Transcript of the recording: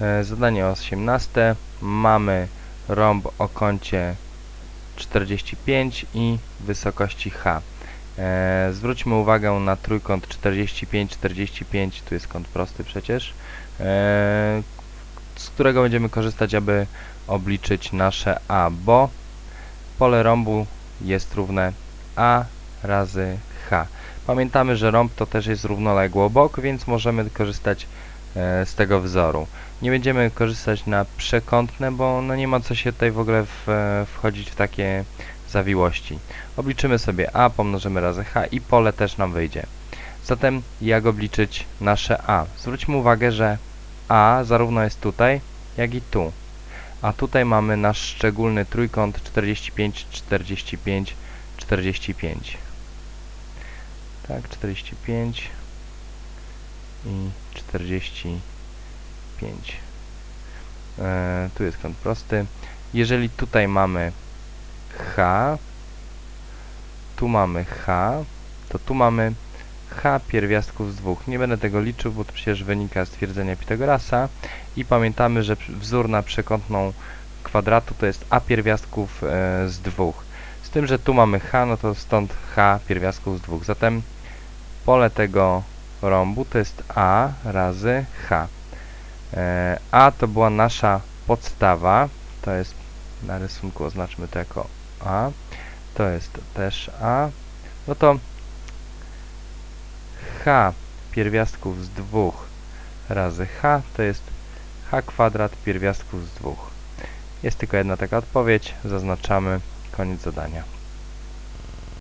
E, Zadanie 18. Mamy rąb o kącie 45 i wysokości h. E, zwróćmy uwagę na trójkąt 45, 45, tu jest kąt prosty przecież, e, z którego będziemy korzystać, aby obliczyć nasze a, bo pole rąbu jest równe a razy h. Pamiętamy, że rąb to też jest równoległy obok, więc możemy korzystać z tego wzoru. Nie będziemy korzystać na przekątne, bo no nie ma co się tutaj w ogóle w, e, wchodzić w takie zawiłości. Obliczymy sobie a, pomnożymy razy h i pole też nam wyjdzie. Zatem jak obliczyć nasze a? Zwróćmy uwagę, że a zarówno jest tutaj, jak i tu. A tutaj mamy nasz szczególny trójkąt 45, 45, 45. Tak, 45 i 45. E, tu jest kąt prosty. Jeżeli tutaj mamy h, tu mamy h, to tu mamy h pierwiastków z dwóch. Nie będę tego liczył, bo to przecież wynika z twierdzenia Pitagorasa i pamiętamy, że wzór na przekątną kwadratu to jest a pierwiastków e, z dwóch. Z tym, że tu mamy h, no to stąd h pierwiastków z dwóch. Zatem pole tego rąbu to jest a razy h. E, a to była nasza podstawa, to jest na rysunku oznaczmy to jako a, to jest też a, no to h pierwiastków z dwóch razy h to jest h kwadrat pierwiastków z dwóch. Jest tylko jedna taka odpowiedź, zaznaczamy, koniec zadania.